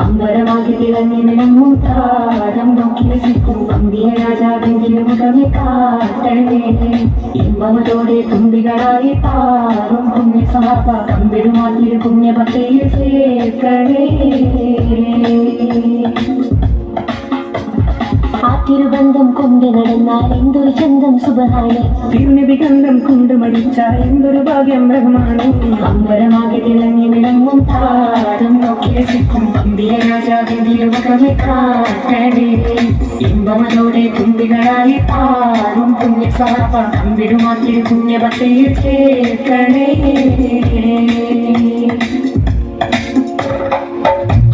അമ്പരമാകി തിളങ്ങിനിറങ്ങും താരം നോക്കി രസിക്കും പന്തിയ രാജാവെങ്കിലും മുഖമെ കാട്ടണേ ഇമ്പമതോടെ തുമ്പികളായി പാറും പുണ്യ സമർപ്പ കമ്പിടുമാക്കിയ പുണ്യ ചേർക്കണേ തിരുബന്ധം കൊണ്ട് നടന്നാൽ എന്തൊരു ചന്തം സുബഹാനെ തിരുനബിഗന്ധം കൊണ്ട് മടിച്ച എന്തൊരു ഭാഗ്യം ബ്രഹ്മാണ്. അമ്പരമാകെ തിളങ്ങി വിളങ്ങും താരം നോക്കി രസിക്കും. അമ്പിയ രാജാവിന്റെ കാട്ടടേ ഇമ്പമതോടെ തുമ്പികളായി പാറും പുണ്യ സാപ്പ. കമ്പിടുമാറ്റി പുണ്യഭക്തിയിൽ ചേർക്കണേ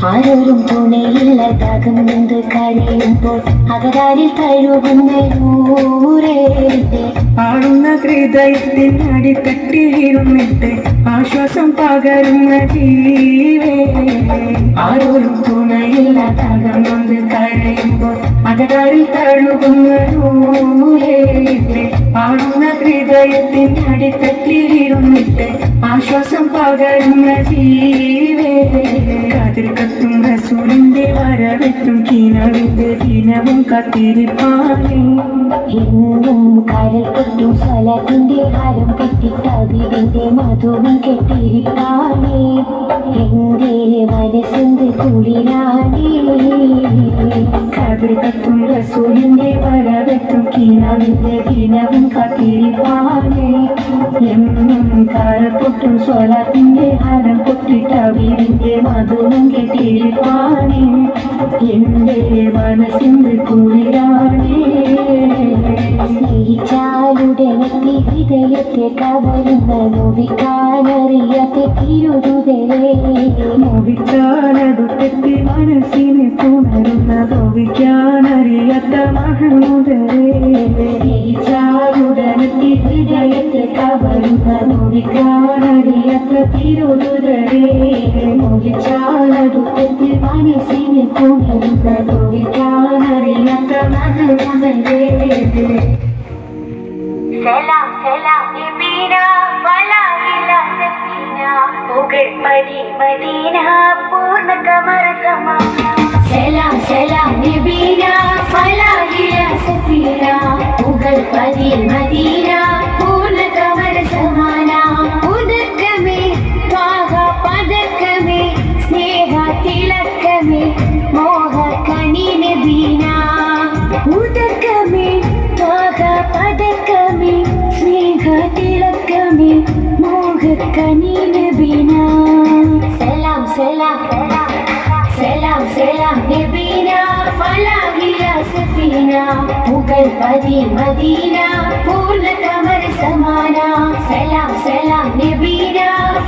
ആരോരും തുണയില്ലതാകും എന്ത് കഴിയുമ്പോൾ അകരാരിൽ ആടുന്ന ഹൃദയത്തിൻ അടിത്തട്ടിലിരുന്നിട്ട് ആശ്വാസം പകരുന്ന ജീവേ. ആരോരും തുണയില്ലാതാകുന്നത് കഴിയുമ്പോൾ അകരാരിൽ തഴുകുന്ന ദൂരേറ്റ് ആടുന്ന ഹൃദയത്തിൻ അടിത്തട്ടിലിരുന്നിട്ട് ആശ്വാസം പകരുന്ന കാതിൽ കത്തും റസൂലിന്റെ വരവെത്തും കീനവിന്റെ ദിനവും കത്തിരിപ്പാനേ. എന്നും കരൽ കെട്ടും സ്വലത്തിന്റെ ഹരം കെട്ടി കെട്ടിട്ടതിന്റെ മധുവും കെട്ടിരിക്കാനേ എന്റെ മനസ്സിന്റെ കുളിരാണേ. കാതിൽ കത്തും റസൂലിന്റെ വരവെത്തും കീനവിന്റെ ദിനവും കത്തിരിപ്പാനേ. എന്നും ഹരം പൊട്ടിട്ടവിന്റെ മധുവും കെട്ടിരിപ്പാനേ എന്റെ മനസ്സിന്റെ കുളിരാണേ ಕವಲಿನ ನೋವಿಕಾನರಿಯತೆ ತಿರುದುದೇ ನೋವಿಕಾನದುಟೆತ್ತಿ ಮನಸ್ಸಿನೆ ಪುನರುನ ನೋವಿಕಾನರಿಯತ ಮಹನುದರೆ ಶ್ರೀಚಾರುಡನತಿ ಹೃದಯತೆ ಕವಲಿನ ನೋವಿಕಾನರಿಯತ ತಿರುದುದರೆ ನೋವಿಚಾರದುಟೆತ್ತಿ ಮನಸ್ಸಿನೆ ಪುನರುನ ನೋವಿಕಾನರಿಯತ ಮಹನುದರೆ Sela സലാം സലാം നിബീന വലാഹില സഫീന സലാം സലാം نبينا സലാം നബീന سفينة സഫീന പുകൾ مدينة മദീന പൂർണ കമർ സമാന സലാം സലാം നബീന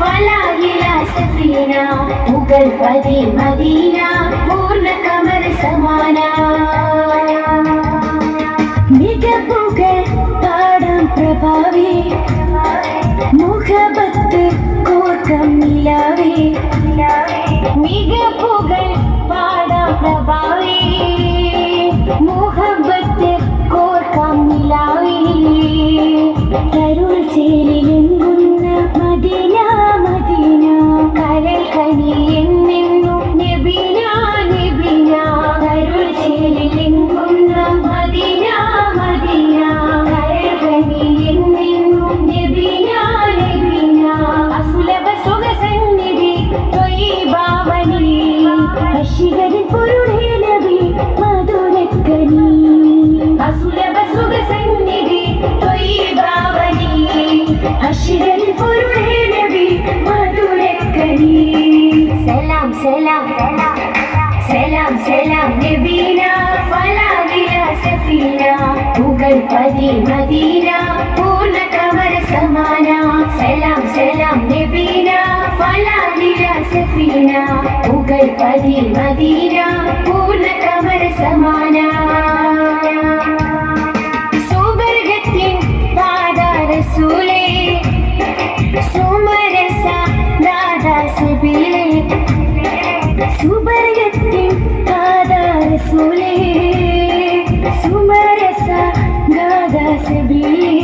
ഫലാഹില سفينة പുകൾ പതി مدينة പൂർണ കമർ സമാന മികപ്പുകൾ പാടാം സലാം സലാം സലാം സലാം നബീന ഫലാഹില സഫീന പുകൾ പതി മദീന പൂർണ കമർ സമാന സലാം സലാം നബീന ഫലാഹില സഫീന പുകൾ പതി മദീന പൂർണ കമർ സമാന. സുവർഗത്തിൻ റസൂലേ സുമരസ സുബർഗത്തിൻ പാദാരസൂലേ സുമരസ ഗാദാസബിലേ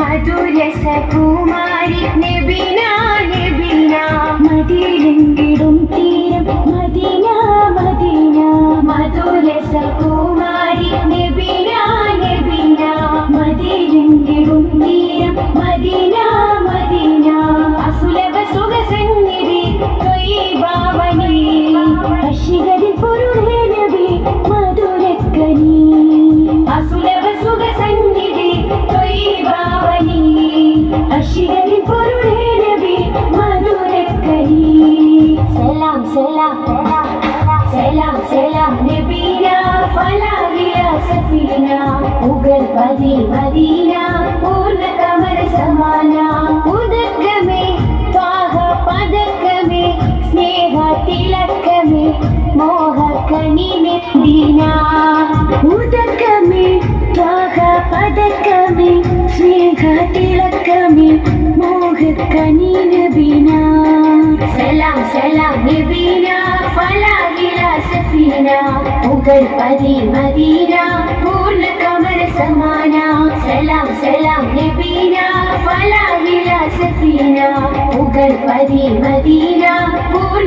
മധുരസ കുമാരി നബിന പതി മദീന പൂർണ കമര സമാന ഉദക്കമേ ത്വാഹ പദക്കമേ സ്നേഹ തിലക്കമേ മോഹ കനിമേ ദീന. ഉദക്കമേ ത്വാഹ പദക്കമേ സ്നേഹ തിലക്കമേ മോഹ കനിന ബിന സലാം സലാം ബീന സഫീന ഉഗൽ പതി മദീന പൂർണ സമാന. സലാം സലാം നബീന ഫലാഹില സഫീന. ഉഗൽ പതി മദീന പൂർണ